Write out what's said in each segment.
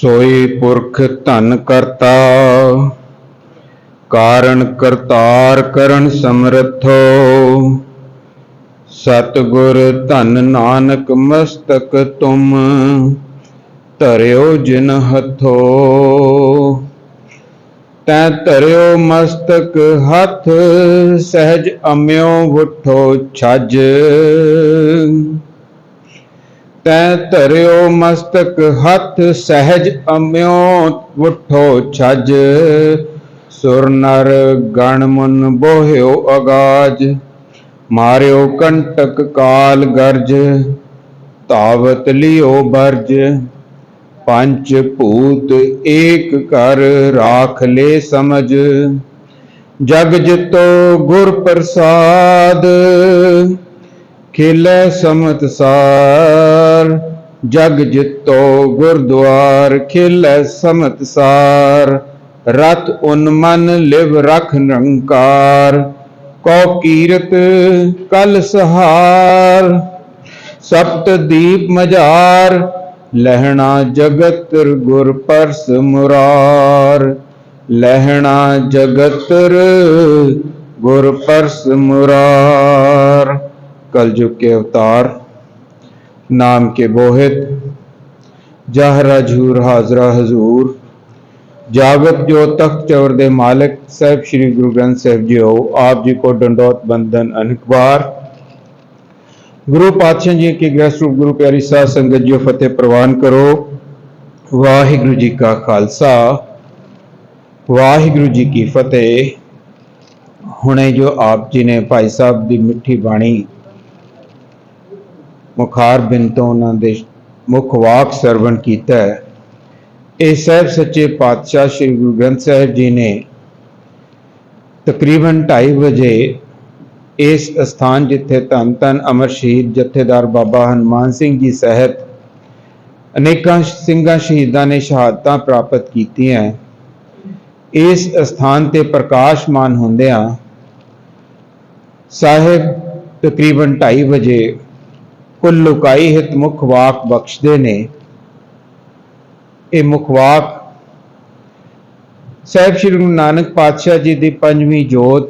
ਸੋਈ ਪੁਰਖ ਧਨ ਕਰਤਾ ਕਾਰਨ ਕਰਤਾਰ ਕਰਨ ਸਮਰਥੋ। ਸਤਿਗੁਰ ਧਨ ਨਾਨਕ ਮਸਤਕ ਤੁਮ ਧਰਿਓ ਜਿਨ ਹੱਥੋ। ਤੈ ਧਰਿਓ ਮਸਤਕ ਹੱਥ, ਸਹਿਜ ਅਮਿਓ ਉਠੋ ਛੱਜ। ਤੈ ਧਰਿਓ ਮਸਤਕ ਹੱਥ ਸਹਿਜ ਅਮਿਓ, ਉਠੋ ਛੱਜ। ਸੁਰ ਨਰ ਗਣ ਮਨ ਬੋਹਿਓ ਅਗਾਜ, ਮਾਰਿਓ ਕੰਟਕ ਕਾਲ ਗਰਜ ਤਾਵਤ ਲਿਓ ਬਰਜ। ਪੰਚ ਭੂਤ ਏਕ ਕਰ ਰਾਖ ਲੈ ਸਮਝ, ਜਗ ਜਿਤੋ ਗੁਰ ਪ੍ਰਸਾਦ। ਖੇਲੇ ਸਮਤ ਸਾਰ, ਜਗ ਜਿੱਤੋ ਗੁਰਦੁਆਰ, ਖੇਲੇ ਸਮਤ ਸਾਰ। ਰਤ ਉਨਮਨ ਲਿਵ ਰਖ ਨਿਰੰਕਾਰ ਕੋ ਕੀਰਤ ਕਲ ਸਹਾਰ। ਸਪਤ ਦੀਪ ਮਝਾਰ, ਲਹਿਣਾ ਜਗਤਰ ਗੁਰ ਪਰਸ ਮੁਰਾਰ। ਲਹਿਣਾ ਜਗਤਰ ਗੁਰ ਪਰਸ ਮੁਰਾਰ। कलयुग के अवतार नाम के बोहित जहरा झूर हाजरा हजूर जागत जो तख्त चवर दे मालिक साहब श्री गुरु ग्रंथ साहब जी हो आप जी को डंडौत बंदन अनकबार गुरु पातशाह जी के गृह स्वरूप गुरु प्यारी साध संगत जी फतेह प्रवान करो वाहिगुरु जी का खालसा ਵਾਹਿਗੁਰੂ ਜੀ ਕੀ ਫਤਿਹ ਹੁਣੇ ਜੋ ਆਪ ਜੀ ਨੇ ਭਾਈ ਸਾਹਿਬ ਦੀ ਮਿੱਠੀ ਬਾਣੀ ਮੁਖਾਰ ਬਿਨ ਤੋਂ ਉਹਨਾਂ ਦੇ ਮੁੱਖ ਵਾਕ ਸਰਵਣ ਕੀਤਾ ਹੈ। ਇਹ ਸਹਿਬ ਸੱਚੇ ਪਾਤਸ਼ਾਹ ਸ੍ਰੀ ਗੁਰੂ ਗ੍ਰੰਥ ਸਾਹਿਬ ਜੀ ਨੇ ਤਕਰੀਬਨ 2:30 ਵਜੇ ਇਸ ਸਥਾਨ ਜਿੱਥੇ ਧੰਨ ਧੰਨ ਅਮਰ ਸ਼ਹੀਦ ਜਥੇਦਾਰ ਬਾਬਾ ਹਨੂਮਾਨ ਸਿੰਘ ਜੀ ਸਹਿਤ ਅਨੇਕਾਂ ਸਿੰਘਾਂ ਸ਼ਹੀਦਾਂ ਨੇ ਸ਼ਹਾਦਤਾਂ ਪ੍ਰਾਪਤ ਕੀਤੀਆਂ ਇਸ ਸਥਾਨ ਤੇ ਪ੍ਰਕਾਸ਼ਮਾਨ ਹੁੰਦਿਆਂ ਸਾਹਿਬ ਤਕਰੀਬਨ 2:30 ਵਜੇ ਕੁੱਲ ਲੁਕਾਈ ਹਿਤ ਮੁਖ ਵਾਕ ਬਖਸ਼ਦੇ ਨੇ। ਇਹ ਮੁਖ ਵਾਕ ਸਾਹਿਬ ਸ੍ਰੀ ਗੁਰੂ ਨਾਨਕ ਪਾਤਸ਼ਾਹ ਜੀ ਦੀ ਪੰਜਵੀਂ ਜੋਤ,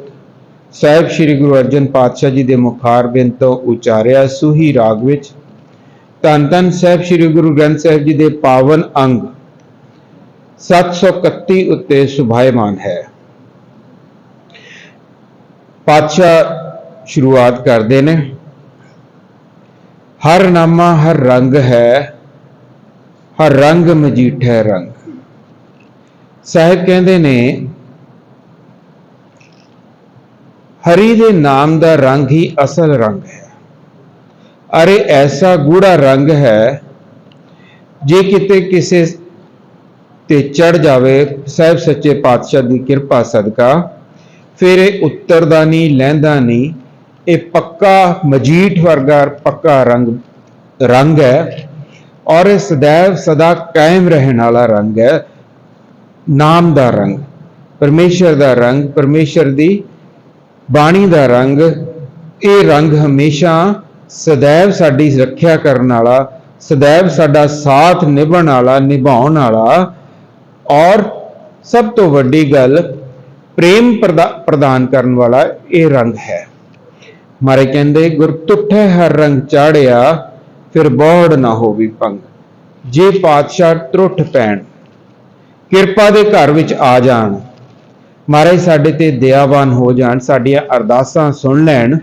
ਸਾਹਿਬ ਸ੍ਰੀ ਗੁਰੂ ਅਰਜਨ ਪਾਤਸ਼ਾਹ ਜੀ ਦੇ ਮੁਖਾਰ ਬਿੰਦ ਤੋਂ ਉਚਾਰਿਆ ਸੂਹੀ ਰਾਗ ਵਿੱਚ। ਧੰਨ ਧੰਨ ਸਾਹਿਬ ਸ੍ਰੀ ਗੁਰੂ ਗ੍ਰੰਥ ਸਾਹਿਬ ਜੀ ਦੇ ਪਾਵਨ ਅੰਗ 731 ਉੱਤੇ ਸੁਭਾਇਮਾਨ ਹੈ। ਪਾਤਸ਼ਾਹ ਸ਼ੁਰੂਆਤ ਕਰਦੇ ਨੇ। ਹਰ ਨਾਮਾ ਹਰ ਰੰਗ ਹੈ, ਹਰ ਰੰਗ ਮਜੀਠੈ ਰੰਗ। ਸਾਹਿਬ ਕਹਿੰਦੇ ਨੇ, ਹਰੀ ਦੇ ਨਾਮ ਦਾ ਰੰਗ ਹੀ ਅਸਲ ਰੰਗ ਹੈ। ਅਰੇ ਐਸਾ ਗੂੜਾ ਰੰਗ ਹੈ, ਜੇ ਕਿਤੇ ਕਿਸੇ ਤੇ ਚੜ ਜਾਵੇ, ਸਾਹਿਬ ਸੱਚੇ ਪਾਤਸ਼ਾਹ ਦੀ ਕਿਰਪਾ ਸਦਕਾ, ਫਿਰ ਇਹ ਉੱਤਰਦਾ ਨਹੀਂ ਲਹਿੰਦਾ ਨਹੀਂ ਇਹ ਪੱਕਾ ਮਜੀਠ ਵਰਗਾ ਪੱਕਾ ਰੰਗ ਰੰਗ ਹੈ ਔਰ ਇਹ ਸदैव ਸਦਾ ਕਾਇਮ ਰਹਿਣ ਵਾਲਾ ਰੰਗ ਹੈ, ਨਾਮ ਦਾ ਰੰਗ, ਪਰਮੇਸ਼ਰ ਦਾ ਰੰਗ, ਪਰਮੇਸ਼ਰ ਦੀ ਬਾਣੀ ਦਾ ਰੰਗ, ਇਹ ਰੰਗ ਹਮੇਸ਼ਾ ਸदैव ਸਾਡੀ ਰੱਖਿਆ ਕਰਨ ਵਾਲਾ ਸदैव ਸਾਡਾ ਸਾਥ ਨਿਭਣ ਵਾਲਾ, ਨਿਭਾਉਣ ਵਾਲਾ ਔਰ ਸਭ ਤੋਂ ਵੱਡੀ ਗੱਲ ਪ੍ਰੇਮ ਪ੍ਰਦਾਨ ਕਰਨ ਵਾਲਾ ਇਹ ਰੰਗ ਹੈ। ਮਾਰੇ ਕਹਿੰਦੇ, ਗੁਰ ਤੁਠੇ ਹਰ ਰੰਗ ਚਾੜਿਆ, ਫਿਰ ਬੋੜ ਨਾ ਹੋਵੀ ਪੰਗ। ਜੇ ਪਾਤਸ਼ਾਹ ਤਰੁੱਠ ਪੈਣ, ਕਿਰਪਾ ਦੇ ਘਰ ਵਿੱਚ ਆ ਜਾਣ। ਮਹਾਰਾਜ, ਸਾਡੇ ਤੇ ਦਇਆਵਾਨ ਹੋ ਜਾਣ, ਸਾਡੀਆਂ ਅਰਦਾਸਾਂ ਸੁਣ ਲੈਣ,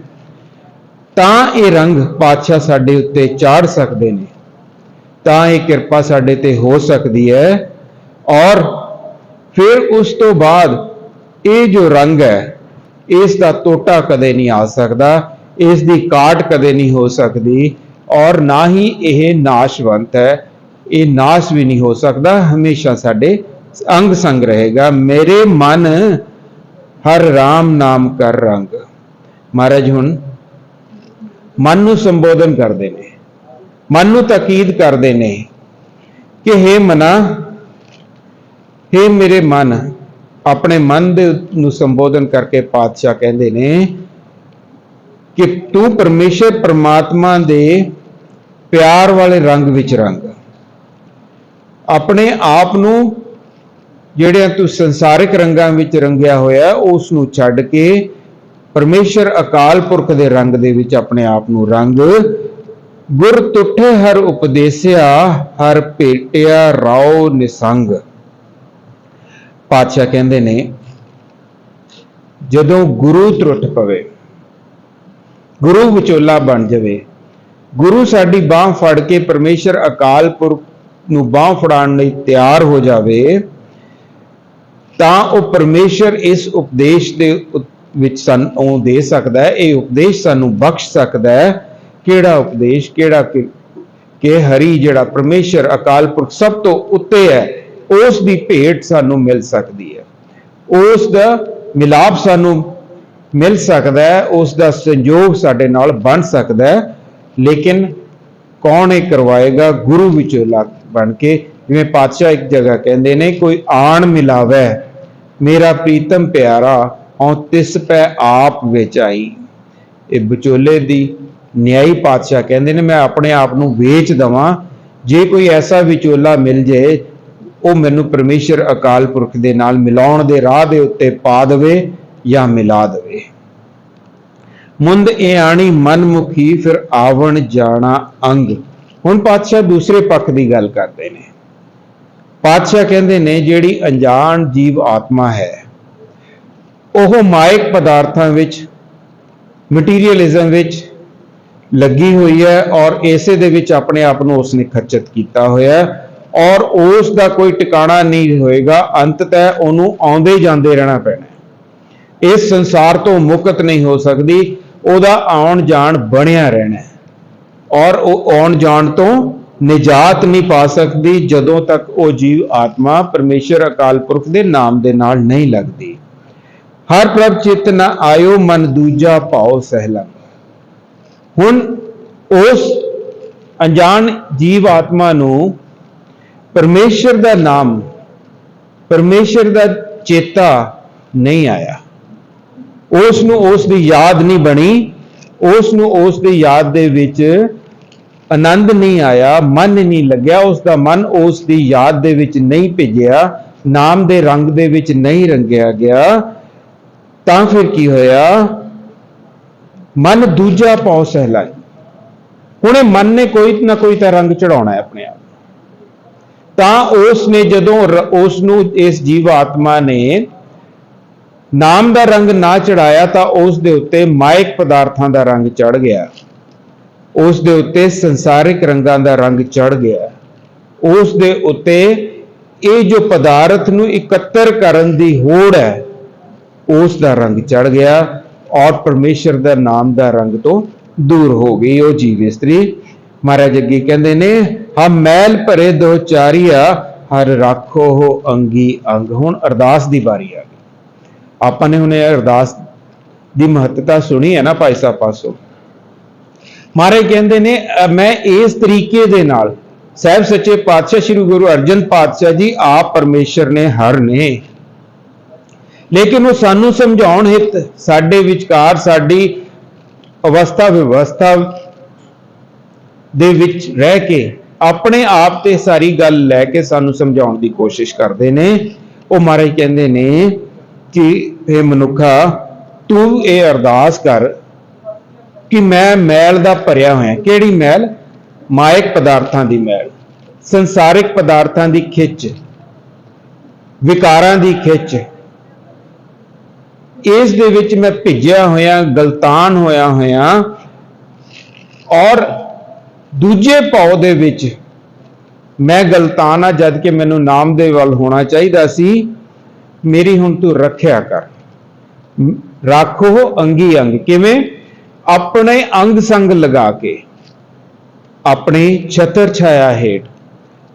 ਤਾਂ ਇਹ ਰੰਗ ਪਾਤਸ਼ਾਹ ਸਾਡੇ ਉੱਤੇ ਚਾੜ ਸਕਦੇ ਨੇ। ਤਾਂ ਇਹ ਕਿਰਪਾ ਸਾਡੇ ਤੇ ਹੋ ਸਕਦੀ ਹੈ। ਔਰ ਫਿਰ ਉਸ ਤੋਂ ਬਾਅਦ ਇਹ ਜੋ ਰੰਗ ਹੈ ਇਸ ਦਾ ਟੋਟਾ ਕਦੇ ਨਹੀਂ ਆ ਸਕਦਾ, ਇਸ ਦੀ ਕਾਟ ਕਦੇ ਨਹੀਂ ਹੋ ਸਕਦੀ ਔਰ ਨਾ ਹੀ ਇਹ ਨਾਸ਼ਵੰਤ ਹੈ। ਇਹ ਨਾਸ਼ ਵੀ ਨਹੀਂ ਹੋ ਸਕਦਾ, ਹਮੇਸ਼ਾ ਸਾਡੇ ਅੰਗ ਸੰਗ ਰਹੇਗਾ। ਮੇਰੇ ਮਨ ਹਰ RAM ਨਾਮ ਕਰ ਰੰਗ। ਮਹਾਰਾਜ ਹੁਣ ਮਨ ਨੂੰ ਸੰਬੋਧਨ ਕਰਦੇ ਨੇ, ਮਨ ਨੂੰ ਤਾਕੀਦ ਕਰਦੇ ਨੇ ਕਿ हे ਮਨਾ हे ਮੇਰੇ ਮਨ ਆਪਣੇ ਮਨ ਦੇ ਨੂੰ ਸੰਬੋਧਨ ਕਰਕੇ ਪਾਤਸ਼ਾਹ ਕਹਿੰਦੇ ਨੇ ਕਿ ਤੂੰ ਪਰਮੇਸ਼ਰ ਪ੍ਰਮਾਤਮਾ ਦੇ ਪਿਆਰ ਵਾਲੇ ਰੰਗ ਵਿੱਚ ਰੰਗ। ਆਪਣੇ ਆਪ ਨੂੰ ਜਿਹੜਿਆਂ ਤੂੰ ਸੰਸਾਰਿਕ ਰੰਗਾਂ ਵਿੱਚ ਰੰਗਿਆ ਹੋਇਆ ਉਸ ਨੂੰ ਛੱਡ ਕੇ ਪਰਮੇਸ਼ਰ ਅਕਾਲ ਪੁਰਖ ਦੇ ਰੰਗ ਦੇ ਵਿੱਚ ਆਪਣੇ ਆਪ ਨੂੰ ਰੰਗ। ਗੁਰ ਤੁਠੇ ਹਰ ਉਪਦੇਸਿਆ, ਹਰ ਭੇਟਿਆ, ਰਾਉ ਨਿਸੰਗ। ਪਾਤਸ਼ਾਹ ਕਹਿੰਦੇ ਨੇ, ਜਦੋਂ ਗੁਰੂ ਤਰੁੱਟ ਪਵੇ, ਗੁਰੂ ਵਿਚੋਲਾ ਬਣ ਜਾਵੇ, ਗੁਰੂ ਸਾਡੀ ਬਾਹ ਫੜ ਕੇ ਪਰਮੇਸ਼ਰ ਅਕਾਲ ਪੁਰਖ ਨੂੰ ਬਾਹ ਫੜਾਉਣ ਲਈ ਤਿਆਰ ਹੋ ਜਾਵੇ, ਤਾਂ ਉਹ ਪਰਮੇਸ਼ਰ ਇਸ ਉਪਦੇਸ਼ ਦੇ ਵਿੱਚ ਸਾਨੂੰ ਦੇ ਸਕਦਾ ਹੈ, ਇਹ ਉਪਦੇਸ਼ ਸਾਨੂੰ ਬਖਸ਼ ਸਕਦਾ ਹੈ, ਕਿਹੜਾ ਉਪਦੇਸ਼, ਕਿਹੜਾ ਕਿ ਕਿ ਹਰੀ ਜਿਹੜਾ ਪਰਮੇਸ਼ਰ ਅਕਾਲ ਪੁਰਖ ਸਭ ਤੋਂ ਉੱਤੇ ਹੈ। ਉਸ ਦੀ ਭੇਟ ਸਾਨੂੰ ਮਿਲ ਸਕਦੀ ਹੈ। ਉਸ ਦਾ ਮਿਲਾਪ ਸਾਨੂੰ ਮਿਲ ਸਕਦਾ ਹੈ, ਉਸ ਦਾ ਸੰਯੋਗ ਸਾਡੇ ਨਾਲ ਬਣ ਸਕਦਾ ਹੈ, ਲੇਕਿਨ ਕੌਣ ਇਹ ਕਰਵਾਏਗਾ? ਗੁਰੂ ਵਿਚੋਲਾ ਬਣ ਕੇ, ਜਿਵੇਂ ਪਾਤਸ਼ਾਹ ਇੱਕ ਜਗ੍ਹਾ ਕਹਿੰਦੇ ਨੇ, ਕੋਈ ਆਣ ਮਿਲਾਵੇ, ਮੇਰਾ ਪ੍ਰੀਤਮ ਪਿਆਰਾ, ਔ ਤਿਸ ਪੈ ਆਪ ਵਿੱਚ ਆਈ ਇਹ ਵਿਚੋਲੇ ਦੀ ਨਿਆਈ ਪਾਤਸ਼ਾਹ ਕਹਿੰਦੇ ਨੇ, ਮੈਂ ਆਪਣੇ ਆਪ ਨੂੰ ਵੇਚ ਦਵਾਂ। ਜੇ ਕੋਈ ਐਸਾ ਵਿਚੋਲਾ ਮਿਲ ਜੇ ਉਹ ਮੈਨੂੰ ਪਰਮੇਸ਼ਰ ਅਕਾਲ ਪੁਰਖ ਦੇ ਨਾਲ ਮਿਲਾਉਣ ਦੇ ਰਾਹ ਦੇ ਉੱਤੇ ਪਾ ਦੇਵੇ ਜਾਂ ਮਿਲਾ ਦੇਵੇ। ਮੁੰਦ ਇਹ ਆਣੀ ਮਨਮੁਖੀ, ਫਿਰ ਆਵਣ ਜਾਣਾ ਅੰਗ। ਹੁਣ ਪਾਤਸ਼ਾਹ ਦੂਸਰੇ ਪੱਖ ਦੀ ਗੱਲ ਕਰਦੇ ਨੇ। ਪਾਤਸ਼ਾਹ ਕਹਿੰਦੇ ਨੇ, ਜਿਹੜੀ ਅਣਜਾਣ ਜੀਵ ਆਤਮਾ ਹੈ, ਉਹ ਮਾਇਕ ਪਦਾਰਥਾਂ ਵਿੱਚ, ਮਟੀਰੀਅਲਿਜ਼ਮ ਵਿੱਚ ਲੱਗੀ ਹੋਈ ਹੈ ਔਰ ਇਸੇ ਦੇ ਵਿੱਚ ਆਪਣੇ ਆਪ ਨੂੰ ਉਸਨੇ ਖੱਚਤ ਕੀਤਾ ਹੋਇਆ ਔਰ ਉਸ ਦਾ ਕੋਈ ਟਿਕਾਣਾ ਨਹੀਂ ਹੋਏਗਾ, ਅੰਤ ਅੰਤਤಃ ਉਹਨੂੰ ਆਉਂਦੇ ਜਾਂਦੇ ਰਹਿਣਾ ਪੈਣਾ ਇਸ ਸੰਸਾਰ ਤੋਂ ਮੁਕਤ ਨਹੀਂ ਹੋ ਸਕਦੀ, ਉਹਦਾ ਆਉਣ ਜਾਣ ਬਣਿਆ ਰਹਿਣਾ ਔਰ ਉਹ ਆਉਣ ਜਾਣ ਤੋਂ ਨਿਜਾਤ ਨਹੀਂ ਪਾ ਸਕਦੀ, ਜਦੋਂ ਤੱਕ ਉਹ ਜੀਵ ਆਤਮਾ ਪਰਮੇਸ਼ਰ ਅਕਾਲ ਪੁਰਖ ਦੇ ਨਾਮ ਦੇ ਨਾਲ ਨਹੀਂ ਲੱਗਦੀ। ਹਰ ਪ੍ਰਭ ਚਿਤ ਨ ਆਇਓ, ਮਨ ਦੂਜਾ ਭਾਉ ਸਹਿਲਾ ਹੁਣ ਉਸ ਅਣਜਾਣ ਜੀਵ ਆਤਮਾ ਨੂੰ ਪਰਮੇਸ਼ਰ ਦਾ ਨਾਮ, ਪਰਮੇਸ਼ਰ ਦਾ ਚੇਤਾ ਨਹੀਂ ਆਇਆ। ਉਸ ਨੂੰ ਉਸ ਦੀ ਯਾਦ ਨਹੀਂ ਬਣੀ ਉਸ ਨੂੰ ਉਸ ਦੀ ਯਾਦ ਦੇ ਵਿੱਚ ਆਨੰਦ ਨਹੀਂ ਆਇਆ, ਮਨ ਨਹੀਂ ਲੱਗਿਆ ਉਸ ਦਾ ਮਨ ਉਸ ਦੀ ਯਾਦ ਦੇ ਵਿੱਚ ਨਹੀਂ ਭਿੱਜਿਆ, ਨਾਮ ਦੇ ਰੰਗ ਦੇ ਵਿੱਚ ਨਹੀਂ ਰੰਗਿਆ ਗਿਆ। ਤਾਂ ਫਿਰ ਕੀ ਹੋਇਆ? ਮਨ ਦੂਜਾ ਪਾਉ ਸਹਿਲਾਈ। ਹੁਣੇ ਮਨ ਨੇ ਕੋਈ ਨਾ ਕੋਈ ਤਾਂ ਰੰਗ ਚੜਾਉਣਾ ਹੈ ਆਪਣੇ ਆਪ ਤਾਂ ਉਸ ਨੇ ਜਦੋਂ ਰ- ਉਸ ਨੂੰ ਇਸ ਜੀਵ ਆਤਮਾ ਨੇ ਨਾਮ ਦਾ ਰੰਗ ਨਾ ਚੜਾਇਆ ਤਾਂ ਉਸ ਦੇ ਉੱਤੇ ਮਾਇਕ ਪਦਾਰਥਾਂ ਦਾ ਰੰਗ ਚੜ ਗਿਆ। ਉਸ ਦੇ ਉੱਤੇ ਸੰਸਾਰਿਕ ਰੰਗਾਂ ਦਾ ਰੰਗ ਚੜ ਗਿਆ। ਉਸ ਦੇ ਉੱਤੇ ਇਹ ਜੋ ਪਦਾਰਥ ਨੂੰ ਇਕੱਤਰ ਕਰਨ ਦੀ ਹੋੜ ਹੈ ਉਸ ਦਾ ਰੰਗ ਚੜ ਗਿਆ ਔਰ ਪਰਮੇਸ਼ਰ ਦਾ ਨਾਮ ਦਾ ਰੰਗ ਤੋਂ ਦੂਰ ਹੋ ਗਈ ਉਹ ਜੀਵ ਇਸਤਰੀ। ਮਹਾਰਾਜ ਅੱਗੇ ਕਹਿੰਦੇ ਨੇ ਹਮ ਮੈਲ ਭਰੇ ਦੋ ਚਾਰੀਆ, ਹਰ ਰੱਖੋ ਹੋ ਅੰਗੀ ਅੰਗ। ਹੁਣ ਅਰਦਾਸ ਦੀ ਵਾਰੀ ਆ ਗਈ। ਆਪਾਂ ਨੇ ਹੁਣੇ ਅਰਦਾਸ ਦੀ ਮਹੱਤਤਾ ਸੁਣੀ ਹੈ ਨਾ ਭਾਈ ਸਾਹਿਬ ਪਾਸੋਂ। ਮਹਾਰਾਜ ਕਹਿੰਦੇ ਨੇ ਮੈਂ ਇਸ ਤਰੀਕੇ ਦੇ ਨਾਲ, ਸਹਿਬ ਸੱਚੇ ਪਾਤਸ਼ਾਹ ਸ੍ਰੀ ਗੁਰੂ ਅਰਜਨ ਪਾਤਸ਼ਾਹ ਜੀ, ਆਪ ਪਰਮੇਸ਼ਰ ਨੇ ਹਰ ਨੇ। ਲੇਕਿਨ ਉਹ ਸਾਨੂੰ ਸਮਝਾਉਣ ਹਿੱਤ, ਸਾਡੇ ਵਿਚਕਾਰ ਸਾਡੀ ਅਵਸਥਾ ਵਿਵਸਥਾ ਦੇ ਵਿੱਚ ਰਹਿ ਕੇ ਆਪਣੇ ਆਪ ਤੇ ਸਾਰੀ ਗੱਲ ਲੈ ਕੇ ਸਾਨੂੰ ਸਮਝਾਉਣ ਦੀ ਕੋਸ਼ਿਸ਼ ਕਰਦੇ ਨੇ। ਉਹ ਮਹਾਰਾਜ ਕਹਿੰਦੇ ਨੇ ਕਿ ਇਹ ਮਨੁੱਖਾ, ਤੂੰ ਇਹ ਅਰਦਾਸ ਕਰ ਕਿ ਮੈਂ ਮੈਲ ਦਾ ਭਰਿਆ ਹੋਇਆ। ਕਿਹੜੀ ਮੈਲ? ਮਾਇਕ ਪਦਾਰਥਾਂ ਦੀ ਮੈਲ। ਸੰਸਾਰਿਕ ਪਦਾਰਥਾਂ ਦੀ ਖਿੱਚ। ਵਿਕਾਰਾਂ ਦੀ ਖਿੱਚ। ਇਸ ਦੇ ਵਿੱਚ ਮੈਂ ਭਿੱਜਿਆ ਹੋਇਆ, ਗਲਤਾਨ ਹੋਇਆ ਹੋਇਆ ਔਰ ਦੂਜੇ ਭਾਉ ਦੇ ਵਿੱਚ ਮੈਂ ਗਲਤਾਨ ਆ, ਜਦ ਕਿ ਮੈਨੂੰ ਨਾਮ ਦੇ ਵੱਲ ਹੋਣਾ ਚਾਹੀਦਾ ਸੀ। ਮੇਰੀ ਹੁਣ ਤੂੰ ਰੱਖਿਆ ਕਰ। ਰੱਖੋ ਅੰਗੀ ਅੰਗ। ਕਿਵੇਂ? ਆਪਣੇ ਅੰਗ ਸੰਗ ਲਗਾ ਕੇ। ਆਪਣੇ ਛਤਰ ਛਾਇਆ ਹੇਠ।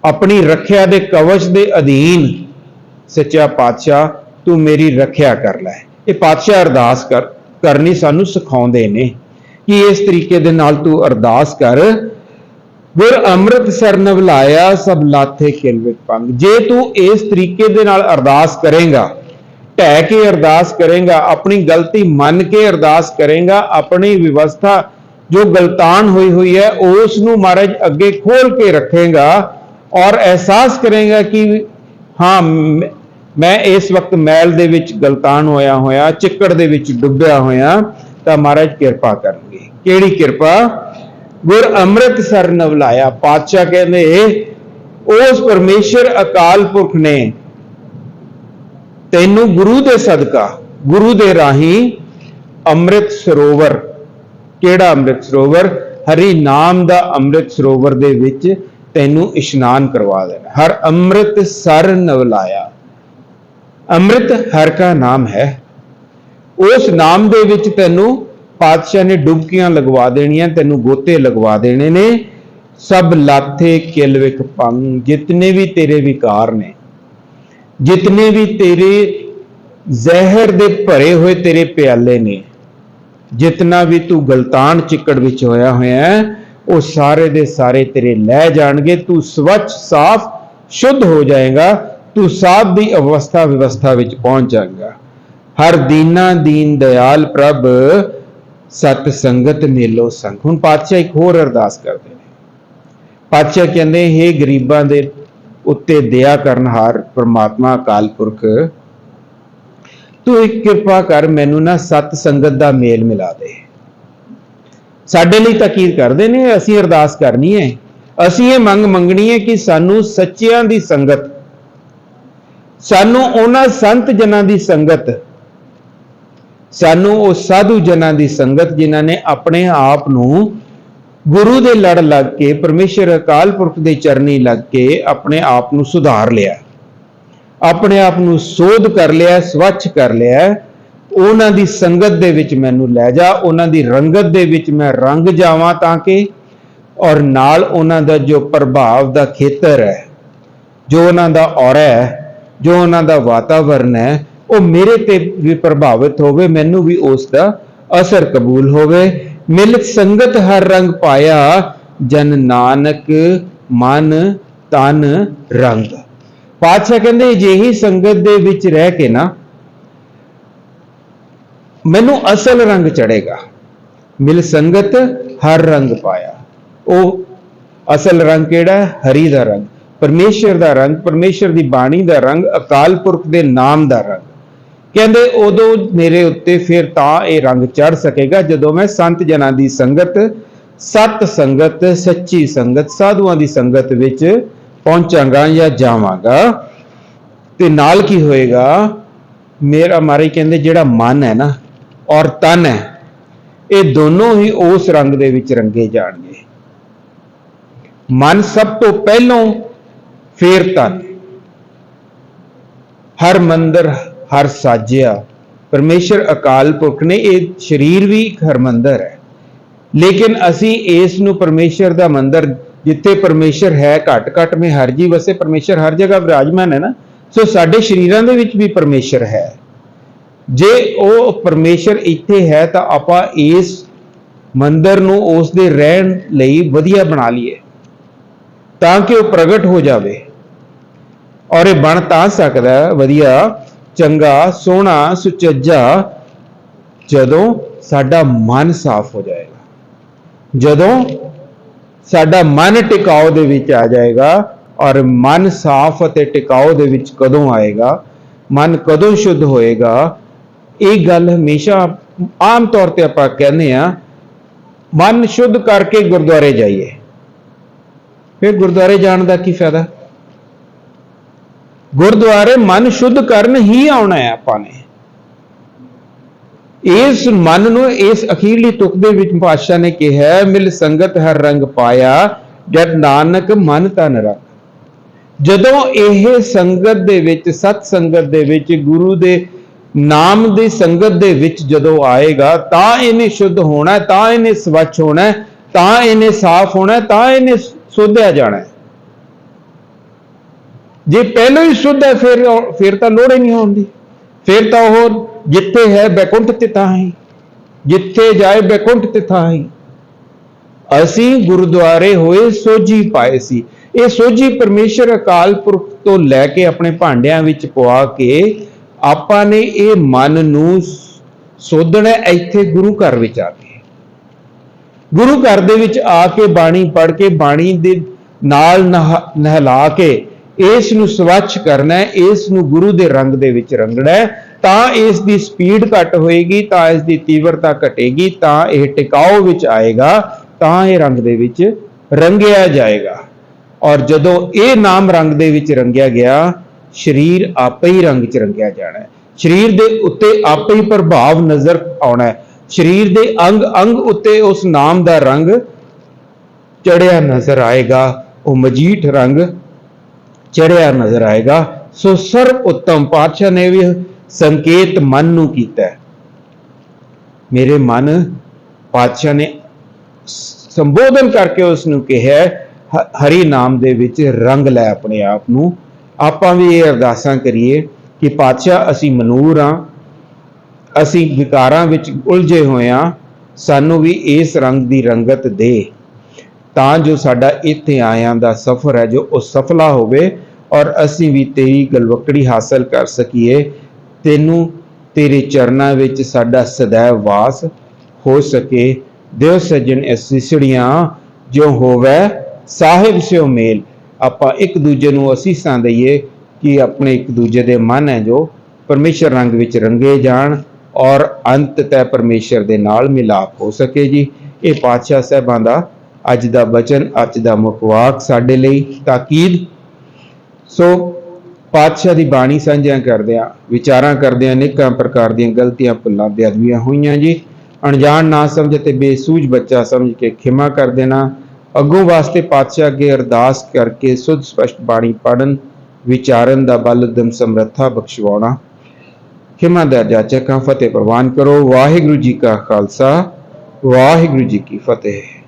ਆਪਣੀ ਰੱਖਿਆ ਦੇ ਕਵਚ ਦੇ ਅਧੀਨ। ਸੱਚਾ ਪਾਤਸ਼ਾਹ, ਤੂੰ ਮੇਰੀ ਰੱਖਿਆ ਕਰ ਲੈ। ਇਹ ਪਾਤਸ਼ਾਹ ਅਰਦਾਸ ਕਰ ਕਰਨੀ ਸਾਨੂੰ ਸਿਖਾਉਂਦੇ ਨੇ ਕਿ ਇਸ ਤਰੀਕੇ ਦੇ ਨਾਲ ਤੂੰ ਅਰਦਾਸ ਕਰ। ਗੁਰ ਅੰਮ੍ਰਿਤ ਸਰ ਨਵਲਾਇਆ ਸਭ ਲਾਥੇ ਕਿਲ ਵਿੱਚ ਪੰਗ। ਜੇ ਤੂੰ ਇਸ ਤਰੀਕੇ ਦੇ ਨਾਲ ਅਰਦਾਸ ਕਰੇਗਾ, ਢਹਿ ਕੇ ਅਰਦਾਸ ਕਰੇਗਾ, ਆਪਣੀ ਗਲਤੀ ਮੰਨ ਕੇ ਅਰਦਾਸ ਕਰੇਗਾ, ਆਪਣੀ ਵਿਵਸਥਾ ਜੋ ਗਲਤਾਨ ਹੋਈ ਹੋਈ ਹੈ, ਉਸ ਨੂੰ ਮਹਾਰਾਜ ਅੱਗੇ ਖੋਲ ਕੇ ਰੱਖੇਗਾ ਔਰ ਅਹਿਸਾਸ ਕਰੇਗਾ ਕਿ ਹਾਂ, ਮੈਂ ਇਸ ਵਕਤ ਮੈਲ ਦੇ ਵਿੱਚ ਗਲਤਾਨ ਹੋਇਆ ਹੋਇਆ, ਚਿੱਕੜ ਦੇ ਵਿੱਚ ਡੁੱਬਿਆ ਹੋਇਆ, ਤਾਂ ਮਹਾਰਾਜ ਕਿਰਪਾ ਕਰਨਗੇ। ਕਿਹੜੀ ਕਿਰਪਾ? ਗੁਰ ਅੰਮ੍ਰਿਤ ਸਰ ਨਵਲਾਇਆ, ਪਾਤਸ਼ਾਹ ਕਹਿੰਦੇ ਉਸ ਪਰਮੇਸ਼ਰ ਅਕਾਲ ਪੁਰਖ ਨੇ ਤੈਨੂੰ ਗੁਰੂ ਦੇ ਸਦਕਾ, ਗੁਰੂ ਦੇ ਰਾਹੀਂ ਅੰਮ੍ਰਿਤ ਸਰੋਵਰ। ਕਿਹੜਾ ਅੰਮ੍ਰਿਤ ਸਰੋਵਰ? ਹਰੀ ਨਾਮ ਦਾ ਅੰਮ੍ਰਿਤ ਸਰੋਵਰ ਦੇ ਵਿੱਚ ਤੈਨੂੰ ਇਸ਼ਨਾਨ ਕਰਵਾ ਦੇਣਾ। ਹਰ ਅੰਮ੍ਰਿਤ ਸਰ ਨਵਲਾਇਆ। ਅੰਮ੍ਰਿਤ ਹਰ ਕਾ ਨਾਮ ਹੈ। ਉਸ ਨਾਮ ਦੇ ਵਿੱਚ ਤੈਨੂੰ ਪਾਤਸ਼ਾਹ ਨੇ ਡੁਬਕੀਆਂ ਲਗਵਾ ਦੇਣੀਆਂ, ਤੈਨੂੰ ਗੋਤੇ ਲਗਵਾ ਦੇਣੇ ਨੇ। ਸਭ ਲਾਥੇ ਕਿਲ ਵਿਖ ਪੰਗ, ਜਿਤਨੇ ਵੀ ਤੇਰੇ ਵਿਕਾਰ ਨੇ, ਜਿਤਨੇ ਵੀ ਤੇਰੇ ਜ਼ਹਿਰ ਦੇ ਭਰੇ ਹੋਏ ਤੇਰੇ ਪਿਆਲੇ ਨੇ, ਜਿਤਨਾ ਵੀ ਤੂੰ ਗਲਤਾਨ ਚਿੱਕੜ ਵਿੱਚ ਹੋਇਆ ਹੋਇਆ ਉਹ ਸਾਰੇ ਦੇ ਸਾਰੇ ਤੇਰੇ ਲੈ ਜਾਣਗੇ। ਤੂੰ ਸਵੱਛ, ਸਾਫ਼, ਸ਼ੁੱਧ ਹੋ ਜਾਏਗਾ। ਤੂੰ ਸਾਧ ਦੀ ਅਵਸਥਾ ਵਿਵਸਥਾ ਵਿੱਚ ਪਹੁੰਚ ਜਾਏਗਾ। ਹਰ ਦੀਨਾ ਦੀਨ ਦਿਆਲ ਪ੍ਰਭ ਸਤ ਸੰਗਤ ਮੇਲੋ ਸੰਗ। ਹੁਣ ਪਾਤਸ਼ਾਹ ਇੱਕ ਹੋਰ ਅਰਦਾਸ ਕਰਦੇ ਨੇ। ਪਾਤਸ਼ਾਹ ਕਹਿੰਦੇ हे ਗਰੀਬਾਂ ਦੇ ਉੱਤੇ ਦਇਆ ਕਰਨਹਾਰ ਪ੍ਰਮਾਤਮਾ ਅਕਾਲ ਪੁਰਖ, ਤੂੰ ਇੱਕ ਕਿਰਪਾ ਕਰ ਮੈਨੂੰ ਨਾ ਸਤ ਸੰਗਤ ਦਾ ਮੇਲ ਮਿਲਾ ਦੇ। ਸਾਡੇ ਲਈ ਤਾਕੀਦ ਕਰਦੇ ਨੇ? ਅਸੀਂ ਅਰਦਾਸ ਕਰਨੀ ਹੈ। ਅਸੀਂ ਇਹ ਮੰਗ ਮੰਗਣੀ ਹੈ ਕਿ ਸਾਨੂੰ ਸੱਚਿਆਂ ਦੀ ਸੰਗਤ, ਸਾਨੂੰ ਉਹਨਾਂ ਸੰਤ ਜਨਾਂ ਦੀ ਸੰਗਤ ਸਾਨੂੰ ਉਹ ਸਾਧੂ ਜਨਾਂ ਦੀ ਸੰਗਤ ਜਿਨ੍ਹਾਂ ਨੇ ਆਪਣੇ ਆਪ ਨੂੰ ਗੁਰੂ ਦੇ ਲੜ ਲੱਗ ਕੇ, ਪਰਮੇਸ਼ਰ ਅਕਾਲ ਪੁਰਖ ਦੇ ਚਰਨੀ ਲੱਗ ਕੇ ਆਪਣੇ ਆਪ ਨੂੰ ਸੁਧਾਰ ਲਿਆ। ਆਪਣੇ ਆਪ ਨੂੰ ਸੋਧ ਕਰ ਲਿਆ, ਸਵੱਛ ਕਰ ਲਿਆ। ਉਹਨਾਂ ਦੀ ਸੰਗਤ ਦੇ ਵਿੱਚ ਮੈਨੂੰ ਲੈ ਜਾ, ਉਹਨਾਂ ਦੀ ਰੰਗਤ ਦੇ ਵਿੱਚ ਮੈਂ ਰੰਗ ਜਾਵਾਂ ਤਾਂ ਕਿ ਔਰ ਨਾਲ ਉਹਨਾਂ ਦਾ ਜੋ ਪ੍ਰਭਾਵ ਦਾ ਖੇਤਰ ਹੈ, ਜੋ ਉਹਨਾਂ ਦਾ ਔਰਾ ਹੈ, ਜੋ ਉਹਨਾਂ ਦਾ ਵਾਤਾਵਰਨ ਹੈ ਉਹ ਮੇਰੇ ਤੇ ਵੀ ਪ੍ਰਭਾਵਿਤ ਹੋਵੇ, ਮੈਨੂੰ ਵੀ ਉਸ ਦਾ ਅਸਰ ਕਬੂਲ ਹੋਵੇ। ਮਿਲ ਸੰਗਤ ਹਰ ਰੰਗ ਪਾਇਆ, ਜਨ ਨਾਨਕ ਮਨ ਤਨ ਰੰਗ। ਪਾਤਸ਼ਾਹ ਕਹਿੰਦੇ ਜਿਹੀ ਸੰਗਤ ਦੇ ਵਿੱਚ ਰਹਿ ਕੇ ਨਾ, ਮੈਨੂੰ ਅਸਲ ਰੰਗ ਚੜੇਗਾ ਮਿਲ ਸੰਗਤ ਹਰ ਰੰਗ ਪਾਇਆ। ਉਹ ਅਸਲ ਰੰਗ ਕਿਹੜਾ? ਹਰੀ ਦਾ ਰੰਗ। ਪਰਮੇਸ਼ਰ ਦਾ ਰੰਗ, ਪਰਮੇਸ਼ਰ ਦੀ ਬਾਣੀ ਦਾ ਰੰਗ, ਅਕਾਲ ਪੁਰਖ ਦੇ ਨਾਮ ਦਾ ਰੰਗ। ਕਹਿੰਦੇ ਉਦੋਂ ਮੇਰੇ ਉੱਤੇ ਫਿਰ ਤਾਂ ਇਹ ਰੰਗ ਚੜ ਸਕੇਗਾ ਜਦੋਂ ਮੈਂ ਸੰਤ ਜਨਾਂ ਦੀ ਸੰਗਤ, ਸਤ ਸੰਗਤ, ਸੱਚੀ ਸੰਗਤ, ਸਾਧੂਆਂ ਦੀ ਸੰਗਤ ਵਿੱਚ ਪਹੁੰਚਾਂਗਾ ਜਾਂ ਜਾਵਾਂਗਾ। ਤੇ ਨਾਲ ਕੀ ਹੋਏਗਾ? ਮੇਰਾ ਮਾਰੇ ਕਹਿੰਦੇ ਜਿਹੜਾ ਮਨ ਹੈ ਨਾ ਔਰ ਤਨ ਹੈ, ਇਹ ਦੋਨੋਂ ਹੀ ਉਸ ਰੰਗ ਦੇ ਵਿੱਚ ਰੰਗੇ ਜਾਣਗੇ। ਮਨ ਸਭ ਤੋਂ ਪਹਿਲੋਂ ਫੇਰ ਤਨ। ਹਰ ਮੰਦਰ ਹਰ ਸਾਜਿਆ। ਪਰਮੇਸ਼ਰ ਅਕਾਲ ਪੁਰਖ ਨੇ ਇਹ ਸਰੀਰ ਵੀ ਇੱਕ ਹਰਮੰਦਰ ਹੈ। ਲੇਕਿਨ ਅਸੀਂ ਇਸ ਨੂੰ ਪਰਮੇਸ਼ਰ ਦਾ ਮੰਦਰ ਜਿੱਥੇ ਪਰਮੇਸ਼ਰ ਹੈ ਘਟ ਘਟ ਮੇ ਹਰ ਜੀ ਵਸੇ ਪਰਮੇਸ਼ਰ ਹਰ ਜਗ੍ਹਾ ਵਿਰਾਜਮਾਨ ਹੈ ਨਾ, ਸੋ ਸਾਡੇ ਸ਼ਰੀਰਾਂ ਦੇ ਵਿੱਚ ਵੀ ਪਰਮੇਸ਼ਰ ਹੈ। ਜੇ ਉਹ ਪਰਮੇਸ਼ਰ ਇੱਥੇ ਹੈ ਤਾਂ ਆਪਾਂ ਇਸ ਮੰਦਰ ਨੂੰ ਉਸ ਦੇ ਰਹਿਣ ਲਈ ਵਧੀਆ ਬਣਾ ਲਈਏ, ਤਾਂ ਕਿ ਉਹ ਪ੍ਰਗਟ ਹੋ ਜਾਵੇ। ਔਰ ਇਹ ਬਣ ਤਾਂ ਸਕਦਾ ਵਧੀਆ। ਚੰਗਾ, ਸੋਹਣਾ, ਸੁਚੱਜਾ, ਜਦੋਂ ਸਾਡਾ ਮਨ ਸਾਫ਼ ਹੋ ਜਾਏਗਾ। ਜਦੋਂ ਸਾਡਾ ਮਨ ਟਿਕਾਓ ਦੇ ਵਿੱਚ ਆ ਜਾਏਗਾ ਔਰ ਮਨ ਸਾਫ਼ ਅਤੇ ਟਿਕਾਓ ਦੇ ਵਿੱਚ ਕਦੋਂ ਆਏਗਾ, ਮਨ ਕਦੋਂ ਸ਼ੁੱਧ ਹੋਏਗਾ, ਇਹ ਗੱਲ ਹਮੇਸ਼ਾ ਆਮ ਤੌਰ ਤੇ ਆਪਾਂ ਕਹਿੰਦੇ ਆ ਮਨ ਸ਼ੁੱਧ ਕਰਕੇ ਗੁਰਦੁਆਰੇ ਜਾਈਏ। ਫਿਰ ਗੁਰਦੁਆਰੇ ਜਾਣ ਦਾ ਕੀ ਫਾਇਦਾ? ਗੁਰਦੁਆਰੇ ਮਨ ਸ਼ੁੱਧ ਕਰਨ ਹੀ ਆਉਣਾ ਹੈ ਆਪਾਂ ਨੇ। ਇਸ ਮਨ ਨੂੰ ਇਸ ਅਖੀਰਲੀ ਤੁਕ ਦੇ ਵਿੱਚ ਪਾਤਸ਼ਾਹ ਨੇ ਕਿਹਾ, ਮਿਲ ਸੰਗਤ ਹਰ ਰੰਗ ਪਾਇਆ, ਜਦ ਨਾਨਕ ਮਨ ਤਨ ਰੰਗ ਜਦੋਂ ਇਹ ਸੰਗਤ ਦੇ ਵਿੱਚ, ਸਤ ਸੰਗਤ ਦੇ ਵਿੱਚ, ਗੁਰੂ ਦੇ ਨਾਮ ਦੀ ਸੰਗਤ ਦੇ ਵਿੱਚ ਜਦੋਂ ਆਏਗਾ, ਤਾਂ ਇਹਨੇ ਸ਼ੁੱਧ ਹੋਣਾ ਤਾਂ ਇਹਨੇ ਸਵੱਛ ਹੋਣਾ ਤਾਂ ਇਹਨੇ ਸਾਫ਼ ਹੋਣਾ ਤਾਂ ਇਹਨੇ ਸੋਧਿਆ ਜਾਣਾ ਜੇ ਪਹਿਲਾਂ ਹੀ ਸ਼ੁੱਧ ਹੈ, ਫਿਰ ਫਿਰ ਤਾਂ ਲੋੜ ਹੀ ਨਹੀਂ ਹੁੰਦੀ ਫਿਰ ਤਾਂ ਉਹ ਜਿੱਥੇ ਹੈ ਬੈਕੁੰਠ ਤੇ ਤਾਂ ਹੀ। ਜਿੱਥੇ ਜਾਏ ਬੈਕੁੰਠ ਤੇ ਤਾਂ ਹੀ। ਅਸੀਂ ਗੁਰਦੁਆਰੇ ਹੋਏ ਸੋਝੀ ਪਾਏ ਸੀ। ਇਹ ਸੋਝੀ ਪਰਮੇਸ਼ਰ ਅਕਾਲ ਪੁਰਖ ਤੋਂ ਲੈ ਕੇ ਆਪਣੇ ਭਾਂਡਿਆਂ ਵਿੱਚ ਪਵਾ ਕੇ ਆਪਾਂ ਨੇ ਇਹ ਮਨ ਨੂੰ ਸੋਧਣਾ ਇੱਥੇ ਗੁਰੂ ਘਰ ਵਿੱਚ ਆ ਕੇ। ਗੁਰੂ ਘਰ ਦੇ ਵਿੱਚ ਆ ਕੇ ਬਾਣੀ ਪੜ੍ਹ ਕੇ ਬਾਣੀ ਦੇ ਨਾਲ ਨਹਾ- ਨਹਿਲਾ ਕੇ ਇਸ ਨੂੰ ਸਵੱਛ ਕਰਨਾ ਹੈ ਇਸ ਨੂੰ ਗੁਰੂ ਦੇ ਰੰਗ ਦੇ ਵਿੱਚ ਰੰਗਣਾ ਹੈ, ਤਾਂ ਇਸ ਦੀ ਸਪੀਡ ਘੱਟ ਹੋਏਗੀ, ਤਾਂ ਇਸ ਦੀ ਤੀਵਰਤਾ ਘਟੇਗੀ, ਤਾਂ ਇਹ ਟਿਕਾਓ ਵਿੱਚ ਆਏਗਾ, ਤਾਂ ਇਹ ਰੰਗ ਦੇ ਵਿੱਚ ਰੰਗਿਆ ਜਾਏਗਾ। ਔਰ ਜਦੋਂ ਇਹ ਨਾਮ ਰੰਗ ਦੇ ਵਿੱਚ ਰੰਗਿਆ ਗਿਆ, ਸਰੀਰ ਆਪੇ ਹੀ ਰੰਗ 'ਚ ਰੰਗਿਆ ਜਾਣਾ ਹੈ। ਸਰੀਰ ਦੇ ਉੱਤੇ ਆਪੇ ਹੀ ਪ੍ਰਭਾਵ ਨਜ਼ਰ ਆਉਣਾ ਹੈ। ਸਰੀਰ ਦੇ ਅੰਗ ਅੰਗ ਉੱਤੇ ਉਸ ਨਾਮ ਦਾ ਰੰਗ ਚੜਿਆ ਨਜ਼ਰ ਆਏਗਾ, ਉਹ ਮਜੀਠ ਰੰਗ ਚੜਿਆ ਨਜ਼ਰ ਆਏਗਾ। ਸੋ ਸਰਵ ਉੱਤਮ ਪਾਤਸ਼ਾਹ ਨੇ ਵੀ ਸੰਕੇਤ ਮਨ ਨੂੰ ਕੀਤਾ ਮੇਰੇ ਮਨ ਪਾਤਸ਼ਾਹ ਨੇ ਸੰਬੋਧਨ ਕਰਕੇ ਉਸ ਨੂੰ ਕਿਹਾ ਹਰੀ ਨਾਮ ਦੇ ਵਿੱਚ ਰੰਗ ਲੈ ਆਪਣੇ ਆਪ ਨੂੰ। ਆਪਾਂ ਵੀ ਇਹ ਅਰਦਾਸਾਂ ਕਰੀਏ ਕਿ ਪਾਤਸ਼ਾਹ, ਅਸੀਂ ਮਨੂਰ ਹਾਂ। ਅਸੀਂ ਵਿਕਾਰਾਂ ਵਿੱਚ ਉਲਝੇ ਹੋਏ ਹਾਂ। ਸਾਨੂੰ ਵੀ ਇਸ ਰੰਗ ਦੀ ਰੰਗਤ ਦੇ। ਤਾਂ ਜੋ ਸਾਡਾ ਇੱਥੇ ਆਇਆਂ ਦਾ ਸਫ਼ਰ ਹੈ, ਜੋ ਉਹ ਸਫਲਾ ਹੋਵੇ ਔਰ ਅਸੀਂ ਵੀ ਤੇਰੀ ਗਲਵਕੜੀ ਹਾਸਲ ਕਰ ਸਕੀਏ। ਤੈਨੂੰ ਤੇਰੇ ਚਰਨਾਂ ਵਿੱਚ ਸਾਡਾ ਸदैव ਵਾਸ ਹੋ ਸਕੇ। ਦਿਓ ਸੱਜਣ ਅਸੀਸੜੀਆਂ ਜੋ ਹੋਵੇ, ਸਾਹਿਬ ਸਿਓ ਮੇਲ। ਆਪਾਂ ਇੱਕ ਦੂਜੇ ਨੂੰ ਅਸੀਸਾਂ ਦਈਏ ਕਿ ਆਪਣੇ ਇੱਕ ਦੂਜੇ ਦੇ ਮਨ ਹੈ, ਜੋ ਪਰਮੇਸ਼ਰ ਰੰਗ ਵਿੱਚ ਰੰਗੇ ਜਾਣ ਔਰ ਅੰਤ ਤੈ ਪਰਮੇਸ਼ਰ ਦੇ ਨਾਲ ਮਿਲਾਪ ਹੋ ਸਕੇ ਜੀ। ਇਹ ਪਾਤਸ਼ਾਹ ਸਾਹਿਬਾਂ ਦਾ ਅੱਜ ਦਾ ਬਚਨ, ਅੱਜ ਦਾ ਮੁਖਵਾਕ ਸਾਡੇ ਲਈ ਤਾਕੀਦ। ਸੋ ਪਾਤਸ਼ਾਹ ਦੀ ਬਾਣੀ ਸਾਂਝਿਆਂ ਕਰਦਿਆਂ ਵਿਚਾਰਾਂ ਕਰਦਿਆਂ ਅਨੇਕਾਂ ਪ੍ਰਕਾਰ ਦੀਆਂ ਗਲਤੀਆਂ ਭੁੱਲਾਂ ਬੇਅਦਬੀਆਂ ਹੋਈਆਂ ਜੀ। ਅਣਜਾਣ ਨਾ ਸਮਝ ਤੇ ਬੇਸੂਝ ਬੱਚਾ ਸਮਝ ਕੇ ਖਿਮਾ ਕਰ ਦੇਣਾ। ਅੱਗੋਂ ਵਾਸਤੇ ਪਾਤਸ਼ਾਹ ਅੱਗੇ ਅਰਦਾਸ ਕਰਕੇ ਸੁਧ ਸਪਸ਼ਟ ਬਾਣੀ ਪੜਨ ਵਿਚਾਰਨ ਦਾ ਬਲ ਦਮ ਸਮਰੱਥਾ ਬਖਸ਼ਵਾਉਣਾ। ਖਿਮਾ ਦਾ ਜਾਚਕਾਂ ਫਤਿਹ ਪ੍ਰਵਾਨ ਕਰੋ। ਵਾਹਿਗੁਰੂ ਜੀ ਕਾ ਖਾਲਸਾ, ਵਾਹਿਗੁਰੂ ਜੀ ਕੀ ਫਤਿਹ।